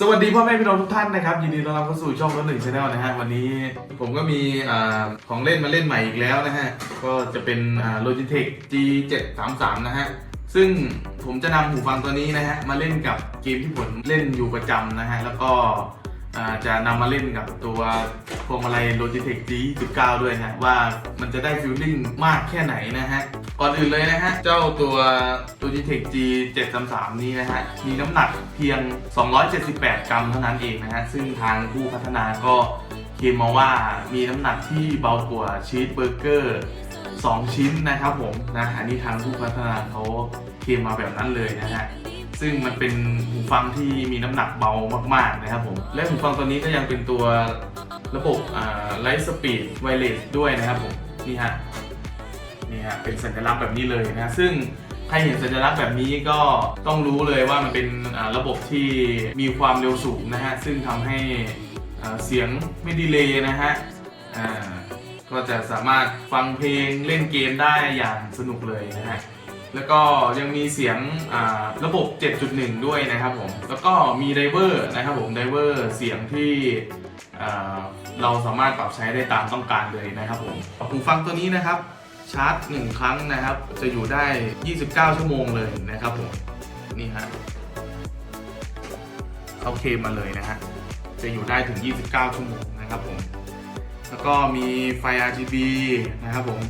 สวัสดีพ่อแม่พี่น้องทุกท่านนะครับยินดีต้อนรับเข้าสู่ช่องรถหนึ่งชาแนลนะฮะวันนี้ผมก็มีอ่าของเล่นมาเล่นใหม่อีกแล้วนะฮะก็จะเป็นอ่า Logitech G733 นะฮะซึ่งผมจะนำหูฟังตัวนี้นะฮะมาเล่นกับเกมที่ผมเล่นอยู่ประจำนะฮะแล้วก็ จะนำมาเล่นกับตัวพวงมาลัย Logitech G29 ด้วยนะฮะว่ามันจะได้ฟิลลิ่งมากแค่ไหนนะฮะ ก่อนอื่นเลยนะฮะ เจ้าตัว Logitech G733 นี้นะฮะ มีน้ำหนักเพียง 278 กรัมเท่านั้นเองนะฮะ ซึ่งทางผู้พัฒนาก็เคลมมาว่ามีน้ำหนักที่เบากว่าชีสเบอร์เกอร์ 2 ชิ้นนะครับผมนะอันนี้ทางผู้พัฒนาเขาเคลมมาแบบนั้นเลยนะฮะ ซึ่งมันเป็นหูฟังที่มีน้ำหนักเบามากๆนะครับผม และหูฟังตัวนี้ก็ยังเป็นตัวระบบไลท์สปีดไวเลสด้วยนะครับผม นี่ฮะ นี่ฮะ เป็นสัญลักษณ์แบบนี้เลยนะ ซึ่งใครเห็นสัญลักษณ์แบบนี้ก็ต้องรู้เลยว่ามันเป็นระบบที่มีความเร็วสูงนะฮะ ซึ่งทำให้เสียงไม่ดีเลย์นะฮะก็จะสามารถฟังเพลงเล่นเกมได้อย่างสนุกเลยนะฮะ แล้วก็ยังมีเสียงระบบ 7.1 ด้วยนะครับผม แล้วก็มีไดเวอร์นะครับผมไดเวอร์เสียงที่เราสามารถปรับใช้ได้ตามต้องการเลยนะครับผมหูฟังตัวนี้นะครับชาร์จ 1 ครั้งนะครับ จะอยู่ได้ 29 ชั่วโมงเลยนะครับผมนี่ฮะเขาเคมมาเลยนะฮะจะอยู่ได้ถึง 29 ชั่วโมงนะครับผม แล้วก็มีไฟ RGB นะครับผม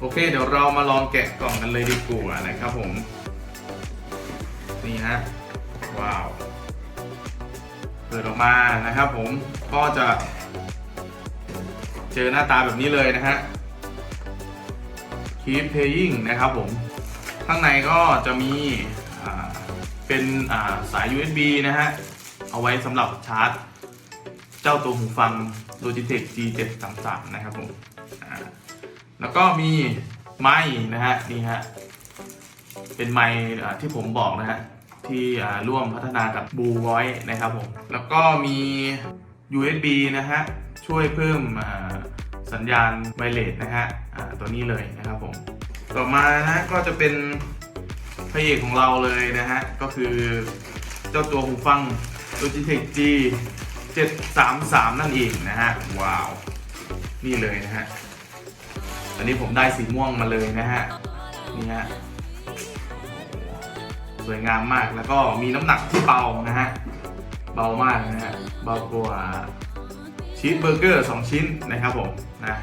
โอเค เดี๋ยวเรามาลองแกะกล่องกันเลยดีกว่านะครับผม นี่ฮะ ว้าว เปิดออกมานะครับผม ก็จะ เจอหน้าตาแบบนี้เลยนะฮะ Keep Playing นะครับผม ข้างในก็จะมีเป็นสาย USB นะฮะ เอาไว้สำหรับชาร์จ เจ้าตัวหูฟัง Logitech G733 นะครับผม แล้วก็มีไม้นะฮะนี่ฮะเป็นไม้ที่ผมบอกนะฮะที่ร่วมพัฒนากับ Blue Voice นะครับผมแล้วก็มี USB นะฮะช่วยเพิ่มสัญญาณไวเลสนะฮะตัวนี้เลยนะครับผมต่อมานะก็จะเป็นพระเอกของเราเลยนะฮะก็คือเจ้าตัวหูฟัง Logitech G 733 นั่นเองนะฮะว้าว นี่เลยนะฮะ อันนี้ผมได้สีม่วงมาเลยนะฮะ นี่ฮะ สวยงามมาก แล้วก็มีน้ำหนักที่เบานะฮะ เบามากนะฮะ เบากว่าชีสเบอร์เกอร์ 2 ชิ้นนะครับผมนะ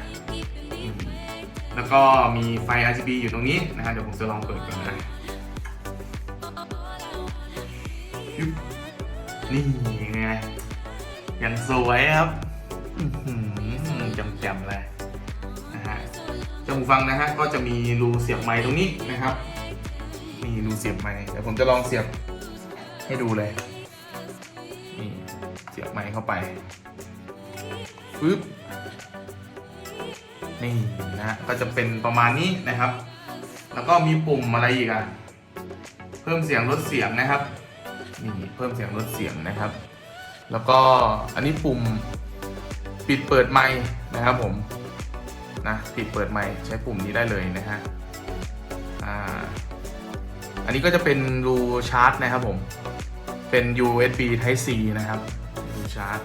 แล้วก็มีไฟ RGB อยู่ตรงนี้นะฮะ เดี๋ยวผมจะลองเปิดก่อนนะนี่ไงย่างสวยครับจำๆเลย หูฟังนะฮะก็จะมีรูเสียบไม้ตรงนี้นะครับนี่รูเสียบไม้เดี๋ยวผมจะลองเสียบให้ดูเลยนี่เสียบไม้เข้าไปปึ๊บนี่นะฮะก็จะเป็นประมาณนี้นะครับ แล้วก็มีปุ่มอะไรอีกอะเพิ่มเสียงลดเสียงนะครับนี่เพิ่มเสียงลดเสียงนะครับ แล้วก็อันนี้ปุ่มปิดเปิดไมค์นะครับผม นะปิดเปิดไมค์ใช้ปุ่มนี้ได้เลยนะฮะอ่าอันนี้ก็จะเป็นรูชาร์จนะครับผม เป็น USB Type C นะครับรูชาร์จ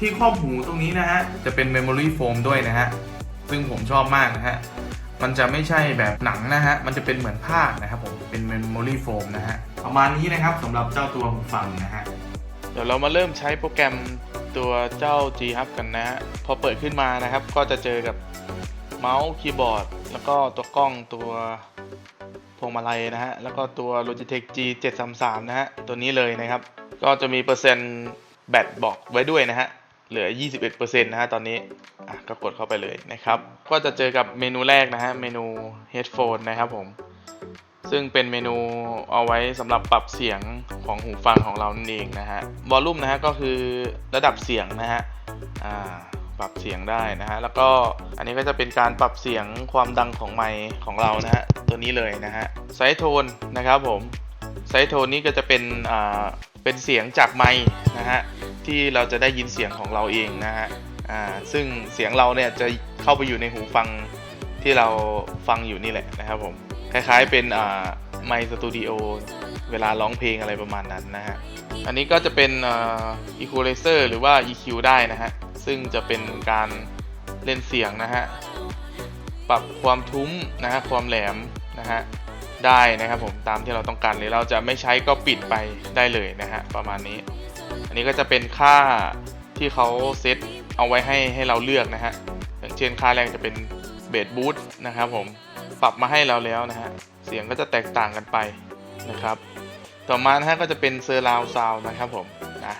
ที่ครอบหูตรงนี้นะฮะ จะเป็น Memory Foam ด้วยนะฮะ ซึ่งผมชอบมากนะฮะ มันจะไม่ใช่แบบหนังนะฮะ มันจะเป็นเหมือนผ้านะครับผม เป็น Memory Foam นะฮะ ประมาณนี้นะครับสำหรับเจ้าตัวหูฟังนะฮะ เดี๋ยวเรามาเริ่มใช้โปรแกรม ตัวเจ้า G Hub กันนะฮะพอเปิดขึ้นมานะครับ ก็จะเจอกับเมาส์คีย์บอร์ด แล้วก็ตัวกล้องตัวพวงมาลัยนะฮะ แล้วก็ตัว Logitech G 733นะฮะ ตัวนี้เลยนะครับ ก็จะมีเปอร์เซ็นต์แบตบอกไว้ด้วยนะฮะ เหลือ 21%นะฮะตอนนี้อะก็กดเข้าไปเลยนะครับ ก็จะเจอกับเมนูแรกนะฮะ เมนู Headphone นะครับผม ซึ่งเป็นเมนูเอาไว้สำหรับปรับเสียง ของหูฟังของเรานั่นเองนะฮะวอลลุ่มนะฮะก็คือระดับเสียงนะฮะปรับเสียงได้นะฮะแล้วก็อันนี้ก็จะเป็นการปรับเสียงความดังของไมค์ของเรานะฮะตัวนี้เลยนะฮะไซส์โทนนะครับผมไซส์โทนนี้ก็จะเป็นอ่าเป็นเสียงจากไมค์นะฮะที่เราจะได้ยินเสียงของเราเองนะฮะอ่าซึ่งเสียงเราเนี่ยจะเข้าไปอยู่ในหูฟังที่เราฟังอยู่นี่แหละนะครับผม คล้ายๆเป็นอ่าไมค์สตูดิโอเวลาร้องเพลงอะไรประมาณนั้นนะฮะ อันนี้ก็จะเป็นอ่า equalizer หรือว่า EQ ได้นะฮะ ซึ่งจะเป็นการเล่นเสียงนะฮะ ปรับความทุ้มนะฮะ ความแหลมนะฮะ ได้นะครับผมตามที่เราต้องการหรือเราจะไม่ใช้ก็ปิดไปได้เลยนะฮะ ประมาณนี้ อันนี้ก็จะเป็นค่าที่เขาเซตเอาไว้ให้ให้เราเลือกนะฮะ อย่างเช่นค่าแรกจะเป็นเบสบูทนะครับผม ปรับมาให้เราแล้วนะฮะ เสียงก็จะแตกต่างกันไปนะครับ ต่อมานะฮะก็จะเป็นเซอร์ราวซาวนะครับผมนะ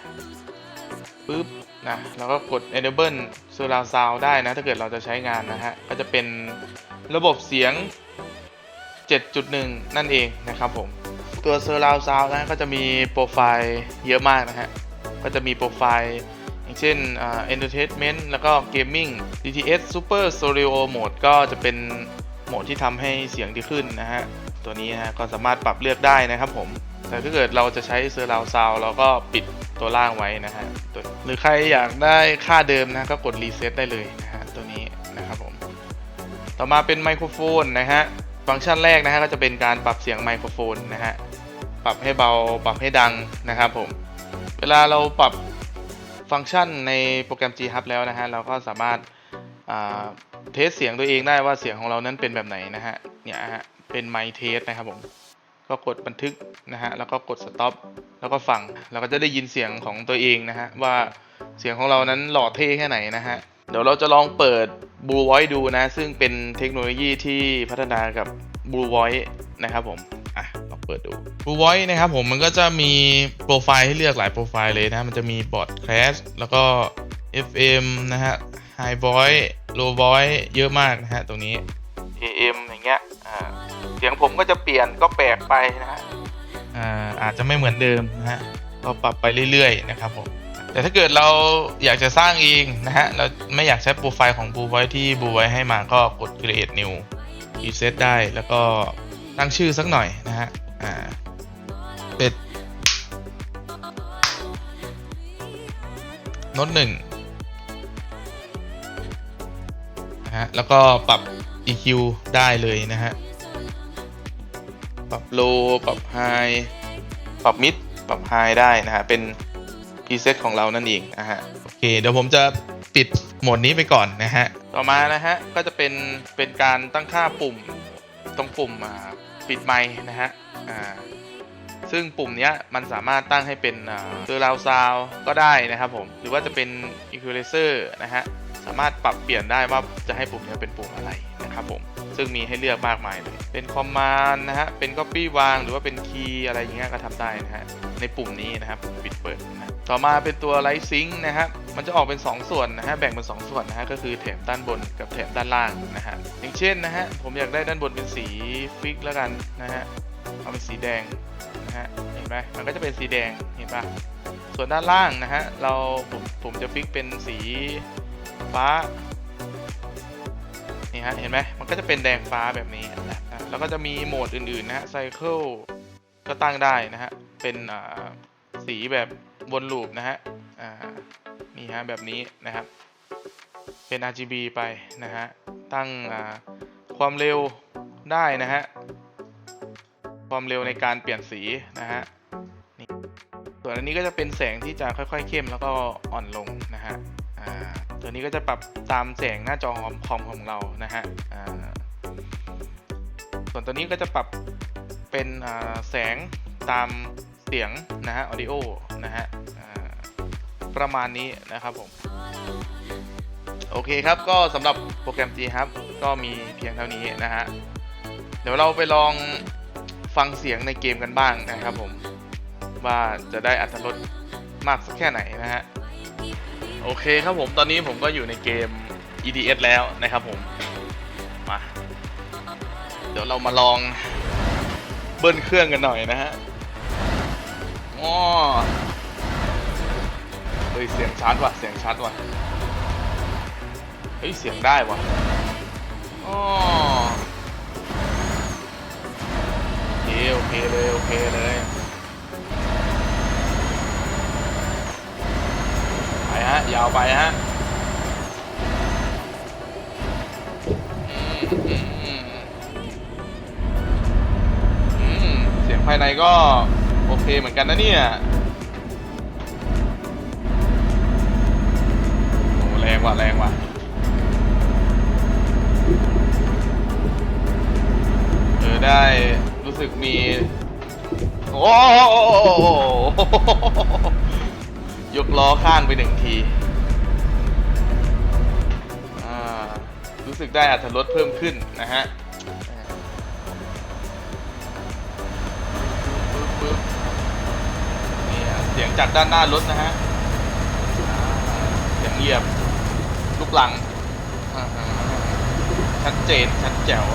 ปึ๊บนะแล้วก็กด enable เซอร์ราวซาวได้นะ ถ้าเกิดเราจะใช้งานนะฮะ ก็จะเป็นระบบเสียง 7.1 นั่นเองนะครับผม ตัวเซอร์ราวซาวนะก็จะมีโปรไฟล์เยอะมากนะฮะ ก็จะมีโปรไฟล์อย่างเช่น entertainment แล้วก็ gaming DTS super stereo mode ก็จะเป็น หมดที่ทำให้เสียงดีขึ้นนะฮะ ตัวนี้นะฮะก็สามารถปรับเลือกได้นะครับผม แต่ถ้าเกิดเราจะใช้เซอร์ราวซาวเราก็ปิดตัวล่างไว้นะฮะ หรือใครอยากได้ค่าเดิมนะก็กดรีเซ็ตได้เลยนะฮะตัวนี้นะครับผม ต่อมาเป็นไมโครโฟนนะฮะ ฟังก์ชันแรกนะฮะก็จะเป็นการปรับเสียงไมโครโฟนนะฮะ ปรับให้เบา ปรับให้ดังนะครับผม เวลาเราปรับฟังก์ชันในโปรแกรม G Hub แล้วนะฮะ เราก็สามารถอ่า เทสเสียงตัวเองได้ว่าเสียงของเรานั้นเป็นแบบไหนนะฮะ เนี่ยฮะ เป็นไมค์เทสนะครับผม ก็กดบันทึกนะฮะ แล้วก็กด stop แล้วก็ฟัง เราก็จะได้ยินเสียงของตัวเองนะฮะว่าเสียงของเรานั้นหล่อเท่แค่ไหนนะฮะ เดี๋ยวเราจะลองเปิด Blue Voice ดูนะ ซึ่งเป็นเทคโนโลยีที่พัฒนากับ Blue Voice นะครับผมอะลองเปิดดู Blue Voice นะครับผมมันก็จะมีโปรไฟล์ให้เลือกหลายโปรไฟล์เลยนะ มันจะมี Broadcast แล้วก็ FM นะฮะ High Voice Low Voice เยอะมากนะฮะตรงนี้ AM อย่างเงี้ยเสียงผมก็จะเปลี่ยนก็แปลกไปนะฮะอาจจะไม่เหมือนเดิมนะฮะก็ปรับไปเรื่อยๆนะครับผมแต่ถ้าเกิดเราอยากจะสร้างเองนะฮะ เราไม่อยากใช้โปรไฟล์ของ Blue Voice ที่ Blue Voice ให้มาก็กด Create New Reset ได้ แล้วก็ตั้งชื่อสักหน่อยนะฮะ อ่าเป็ดโน้ตหนึ่ง นะฮะ แล้วก็ปรับ EQ ได้เลยนะฮะ ปรับ low ปรับ high ปรับ mid ปรับ high ได้นะฮะ เป็น preset ของเรานั่นเองนะฮะ โอเค เดี๋ยวผมจะปิดโหมดนี้ไปก่อนนะฮะ ต่อมานะฮะ ก็จะเป็น เป็นการตั้งค่าปุ่ม ตรงปุ่มอ่าปิดไมค์นะฮะ อ่าซึ่งปุ่มเนี้ยมันสามารถตั้งให้เป็นเซอร์ราวซาวก็ได้นะครับผม หรือว่าจะเป็น equalizer นะฮะ สามารถปรับเปลี่ยนได้ว่าจะให้ปุ่มนี้เป็นปุ่มอะไรนะครับผมซึ่งมีให้เลือกมากมายเลย เป็นคอมมานด์นะฮะ เป็น copy วาง หรือว่าเป็นคีย์อะไรอย่างเงี้ยก็ทำได้นะฮะ ในปุ่มนี้นะครับปุ่มปิดเปิดนะต่อมาเป็นตัว Light Sync นะฮะมันจะออกเป็น 2 ส่วนนะฮะ แบ่งเป็น 2 ส่วนนะฮะ ก็คือแถบด้านบนกับแถบด้านล่างนะฮะ อย่างเช่นนะฮะ ผมอยากได้ด้านบนเป็นสีฟิกแล้วกันนะฮะ เอาเป็นสีแดงนะฮะ เห็นไหมมันก็จะเป็นสีแดง เห็นปะส่วนด้านล่างนะฮะ เราผมผมจะฟิกเป็นสี ฟ้านี่ฮะเห็นไหมมันก็จะเป็นแดงฟ้าแบบนี้นะแล้วก็จะมีโหมดอื่นๆนะฮะไซเคิลก็ตั้งได้นะฮะเป็นสีแบบวนลูปนะฮะนี่ฮะแบบนี้นะครับ เป็น RGB ไปนะฮะตั้งความเร็วได้นะฮะความเร็วในการเปลี่ยนสีนะฮะส่วนอันนี้ก็จะเป็นแสงที่จะค่อยๆเข้มแล้วก็อ่อนลงนะฮะ ตัวนี้ก็จะปรับตามแสงหน้าจอของคอมของเรานะฮะส่วนตัวนี้ก็จะปรับเป็นแสงตามเสียงนะฮะ audio นะฮะประมาณนี้นะครับผมโอเคครับก็สำหรับโปรแกรม G Hub ก็มีเพียงเท่านี้นะฮะเดี๋ยวเราไปลองฟังเสียงในเกมกันบ้างนะครับผมว่าจะได้อัตรสมากสักแค่ไหนนะฮะ โอเคครับผมตอนนี้ผมก็อยู่ในเกม EDS แล้วนะครับผมมาเดี๋ยวเรามาลองเบิ้ลเครื่องกันหน่อยนะฮะอ๋อเฮ้ยเสียงชัดว่ะเสียงชัดว่ะเฮ้ยเสียงได้ว่ะอ๋อโอเคโอเคเลยโอเคเลย ฮะ ยาวไปฮะอืมอืมอืมในก็ โอเคเหมือนกันนะเนี่ยโอ้แรงว่ะ แรงว่ะเออได้รู้สึกมี โอ้โห ยกล้อข้างไปหนึ่งทีอ่ารู้สึกได้อัตรถรสเพิ่มขึ้นนะฮะนี่เสียงจากด้านหน้ารถนะฮะเสียงเหยียบลูกหลังชัดเจนชัดแจ๋ว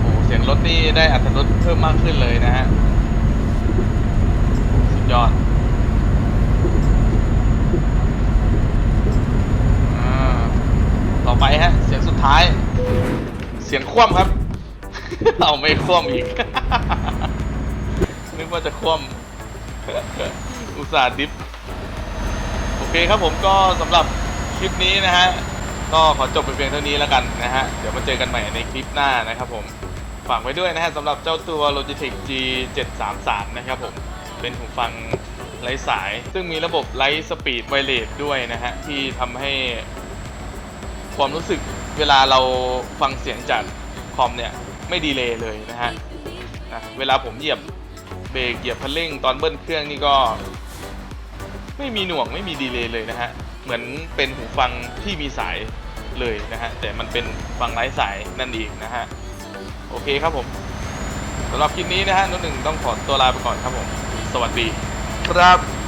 โอ้โหเสียงรถนี่ได้อัตรถรสเพิ่มมากขึ้นเลยนะฮะ สุดยอดอ่า ต่อไปฮะ เสียงสุดท้าย เสียงคว่ำครับ เอาไม่คว่ำอีก นึกว่าจะคว่ำอุตส่าห์ดิฟ โอเคครับผมก็สำหรับคลิปนี้นะฮะ ก็ขอจบไปเพียงเท่านี้แล้วกันนะฮะ เดี๋ยวมาเจอกันใหม่ในคลิปหน้านะครับผม ฝากไว้ด้วยนะฮะสำหรับเจ้าตัว Logitech G733 นะครับผม เป็นหูฟังไร้สาย ซึ่งมีระบบไลท์สปีดไวเลสด้วยนะฮะ ที่ทำให้ ความรู้สึกเวลาเราฟังเสียงจากคอมเนี่ยไม่ดีเลยเลยนะฮะนะเวลาผมเหยียบเบรกเหยียบคันเร่งตอนเบิ้ลเครื่องนี่ก็ ไม่มีหน่วงไม่มีดีเลยเลยนะฮะเหมือนเป็นหูฟังที่มีสายเลยนะฮะแต่มันเป็นฟังไร้สายนั่นเองนะฮะโอเคครับผมสำหรับคลิปนี้นะฮะนุ่นหนึ่งต้องขอตัวลาไปก่อนครับผม สวัสดี ครับ